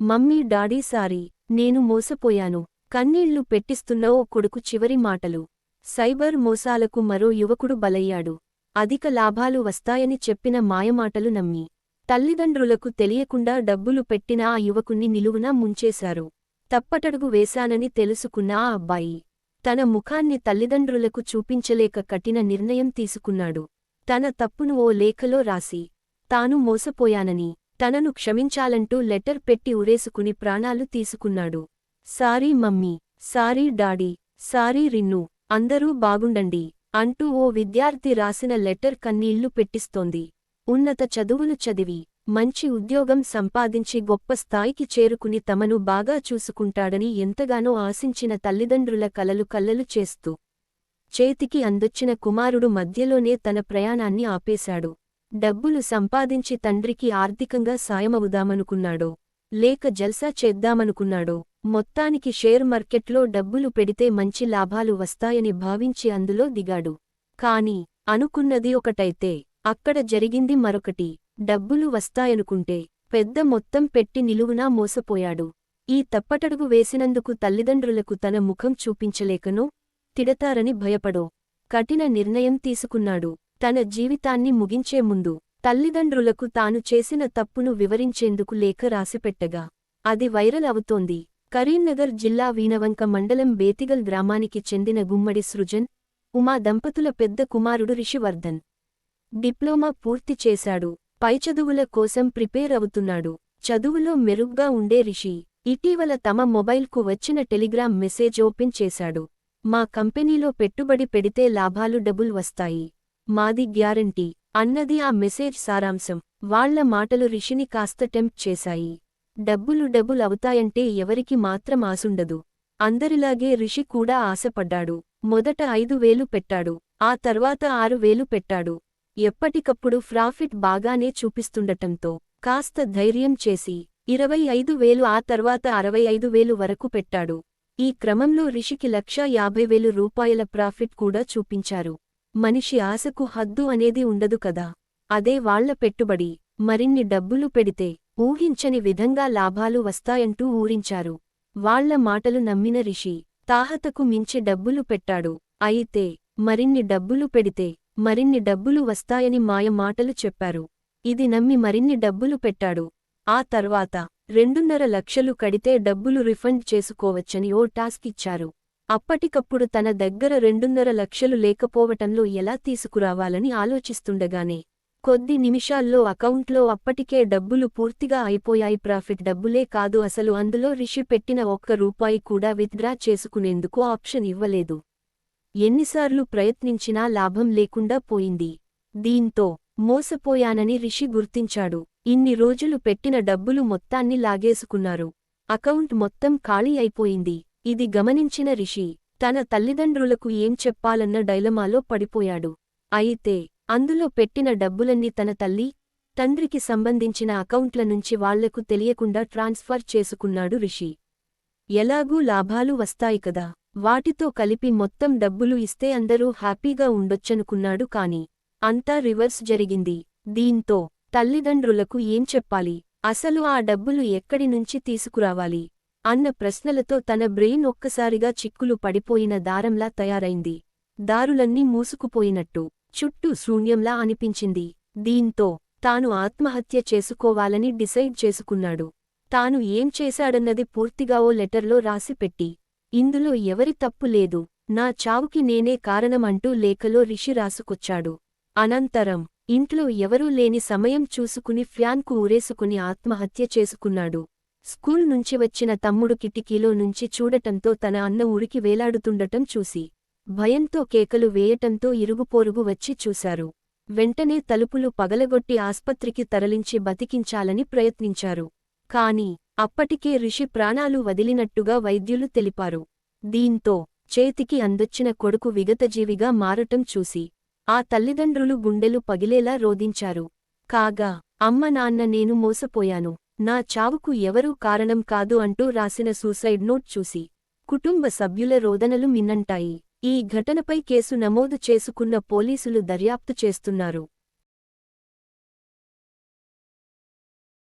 Mummy daddy sorry నేను మోసపోయాను. కన్నీళ్ళు పెట్టిస్తున్న ఓ కొడుకు చివరి మాటలు. సైబర్ మోసాలకు మరో యువకుడు బలయ్యాడు. అధిక లాభాలు వస్తాయని చెప్పిన మాయమాటలు నమ్మి. తల్లిదండ్రులకు తెలియకుండా డబ్బులు పెట్టిన ఆ యువకుణ్ణి నిలువునా ముంచేశారు. తప్పటడుగు వేశానని తెలుసుకున్న ఆ అబ్బాయి తన ముఖాన్ని తల్లిదండ్రులకు చూపించలేక కఠిన నిర్ణయం తీసుకున్నాడు. తన తప్పును ఓ లేఖలో రాసి తాను మోసపోయానని తనను క్షమించాలంటూ లెటర్ పెట్టి ఉరేసుకుని ప్రాణాలు తీసుకున్నాడు. Sorry mummy sorry daddy sorry Rinnu అందరూ బాగుండండి అంటూ ఓ విద్యార్థి రాసిన లెటర్ కన్నీళ్ళు పెట్టిస్తోంది. ఉన్నత చదువులు చదివి మంచి ఉద్యోగం సంపాదించి గొప్ప స్థాయికి చేరుకుని తమను బాగా చూసుకుంటాడని ఎంతగానో ఆశించిన తల్లిదండ్రుల కలలు కల్లలు చేస్తూ చేతికి అందొచ్చిన కుమారుడు మధ్యలోనే తన ప్రయాణాన్ని ఆపేశాడు. డబ్బులు సంపాదించి తండ్రికి ఆర్థికంగా సాయమవుదామనుకున్నాడో లేక జల్సా చేద్దామనుకున్నాడో మొత్తానికి షేర్ మార్కెట్లో డబ్బులు పెడితే మంచి లాభాలు వస్తాయని భావించి అందులో దిగాడు. కాని అనుకున్నది ఒకటైతే అక్కడ జరిగింది మరొకటి డబ్బులు వస్తాయనుకుంటే పెద్ద మొత్తం పెట్టి నిలువునా మోసపోయాడు. ఈ తప్పటడుగు వేసినందుకు తల్లిదండ్రులకు తన ముఖం చూపించలేకనో తిడతారని భయపడో కఠిన నిర్ణయం తీసుకున్నాడు. తన జీవితాన్ని ముగించే ముందు తల్లిదండ్రులకు తాను చేసిన తప్పును వివరించేందుకు లేఖ రాసిపెట్టగా అది వైరల్ అవుతోంది. కరీంనగర్ జిల్లా వీణవంక మండలం బేతిగల్ గ్రామానికి చెందిన గుమ్మడి సృజన్ ఉమా దంపతుల పెద్ద కుమారుడు రిషివర్ధన్. డిప్లొమా పూర్తి చేశాడు. పై చదువుల కోసం ప్రిపేర్ అవుతున్నాడు. చదువులో మెరుగ్గా ఉండే రిషి ఇటీవల తమ మొబైల్కు వచ్చిన టెలిగ్రామ్ మెసేజ్ ఓపెన్ చేశాడు. మా కంపెనీలో పెట్టుబడి పెడితే లాభాలు డబుల్ వస్తాయి. మాది గ్యారంటీ. అన్నది ఆ మెసేజ్ సారాంశం. వాళ్ళ మాటలు రిషిని కాస్త టెంప్ట్ చేశాయి. డబ్బులు డబుల్ అవుతాయంటే ఎవరికి మాత్రం ఆసుండదు అందరిలాగే రిషి కూడా ఆశపడ్డాడు. మొదట ఐదు వేలు పెట్టాడు. ఆ తర్వాత ఆరు వేలు పెట్టాడు. ఎప్పటికప్పుడు ప్రాఫిట్ బాగానే చూపిస్తుండటంతో కాస్త ధైర్యం చేసి ఇరవై ఐదు వేలు ఆ తర్వాత అరవై ఐదు వేలు వరకు పెట్టాడు. ఈ క్రమంలో రిషికి లక్షా యాభై వేలు రూపాయల ప్రాఫిట్ కూడా చూపించారు. మనిషి ఆశకు హద్దు అనేది ఉండదు కదా. అదే వాళ్ళ పెట్టుబడి. మరిన్ని డబ్బులు పెడితే ఊహించని విధంగా లాభాలు వస్తాయంటూ ఊరించారు. వాళ్ళ మాటలు నమ్మిన రిషి తాహతకు మించి డబ్బులు పెట్టాడు. అయితే మరిన్ని డబ్బులు పెడితే మరిన్ని డబ్బులు వస్తాయని మాయ మాటలు చెప్పారు. ఇది నమ్మి మరిన్ని డబ్బులు పెట్టాడు. ఆ తర్వాత రెండున్నర లక్షలు కడితే డబ్బులు రిఫండ్ చేసుకోవచ్చని ఓ టాస్క్ ఇచ్చారు. అప్పటికప్పుడు తన దగ్గర రెండున్నర లక్షలు లేకపోవటంలో ఎలా తీసుకురావాలని ఆలోచిస్తుండగానే కొద్ది నిమిషాల్లో అకౌంట్లో అప్పటికే డబ్బులు పూర్తిగా అయిపోయాయి. ప్రాఫిట్ డబ్బులే కాదు అసలు అందులో రిషి పెట్టిన ఒక్క రూపాయి కూడా విత్డ్రా చేసుకునేందుకు ఆప్షన్ ఇవ్వలేదు. ఎన్నిసార్లు ప్రయత్నించినా లాభం లేకుండా పోయింది. దీంతో మోసపోయానని రిషి గుర్తించాడు. ఇన్ని రోజులు పెట్టిన డబ్బులు మొత్తాన్ని లాగేసుకున్నారు. అకౌంట్ మొత్తం ఖాళీ అయిపోయింది. ఇది గమనించిన రిషి తన తల్లిదండ్రులకు ఏం చెప్పాలన్న డైలమాలో పడిపోయాడు. అయితే అందులో పెట్టిన డబ్బులన్నీ తన తల్లి తండ్రికి సంబంధించిన అకౌంట్ల నుంచి వాళ్ళకు తెలియకుండా ట్రాన్స్ఫర్ చేసుకున్నాడు రిషి. ఎలాగూ లాభాలు వస్తాయి కదా వాటితో కలిపి మొత్తం డబ్బులు ఇస్తే అందరూ హ్యాపీగా ఉండొచ్చనుకున్నాడు కాని అంతా రివర్స్ జరిగింది. దీంతో తల్లిదండ్రులకు ఏం చెప్పాలి? అసలు ఆ డబ్బులు ఎక్కడి నుంచి తీసుకురావాలి? అన్న ప్రశ్నలతో తన బ్రెయిన్ ఒక్కసారిగా చిక్కులు పడిపోయిన దారంలా తయారైంది. దారులన్నీ మూసుకుపోయినట్టు చుట్టూ శూన్యంలా అనిపించింది. దీంతో తాను ఆత్మహత్య చేసుకోవాలని డిసైడ్ చేసుకున్నాడు. తాను ఏం చేశాడన్నది పూర్తిగా ఓ లెటర్లో రాసిపెట్టి ఇందులో ఎవరి తప్పు లేదు నా చావుకి నేనే కారణమంటూ లేఖలో రిషి రాసుకొచ్చాడు. అనంతరం ఇంట్లో ఎవరూ లేని సమయం చూసుకుని ఫ్యాన్కు ఊరేసుకుని ఆత్మహత్య చేసుకున్నాడు. స్కూల్ నుంచి వచ్చిన తమ్ముడు కిటికీలో నుంచి చూడటంతో తన అన్న ఉరికి వేలాడుతుండటం చూసి భయంతో కేకలు వేయటంతో ఇరుగుపోరుగు వచ్చి చూశారు. వెంటనే తలుపులు పగలగొట్టి ఆస్పత్రికి తరలించి బతికించాలని ప్రయత్నించారు. కాని అప్పటికే రిషి ప్రాణాలు వదిలినట్టుగా వైద్యులు తెలిపారు. దీంతో చేతికి అందొచ్చిన కొడుకు విగతజీవిగా మారటం చూసి ఆ తల్లిదండ్రులు గుండెలు పగిలేలా రోదించారు కాగా అమ్మ నాన్న నేను మోసపోయాను. నా చావుకు ఎవరూ కారణం కాదు అంటూ రాసిన సూసైడ్ నోట్ చూసి కుటుంబ సభ్యుల రోదనలు మిన్నంటాయి. ఈ ఘటనపై కేసు నమోదు చేసుకున్న పోలీసులు దర్యాప్తు చేస్తున్నారు.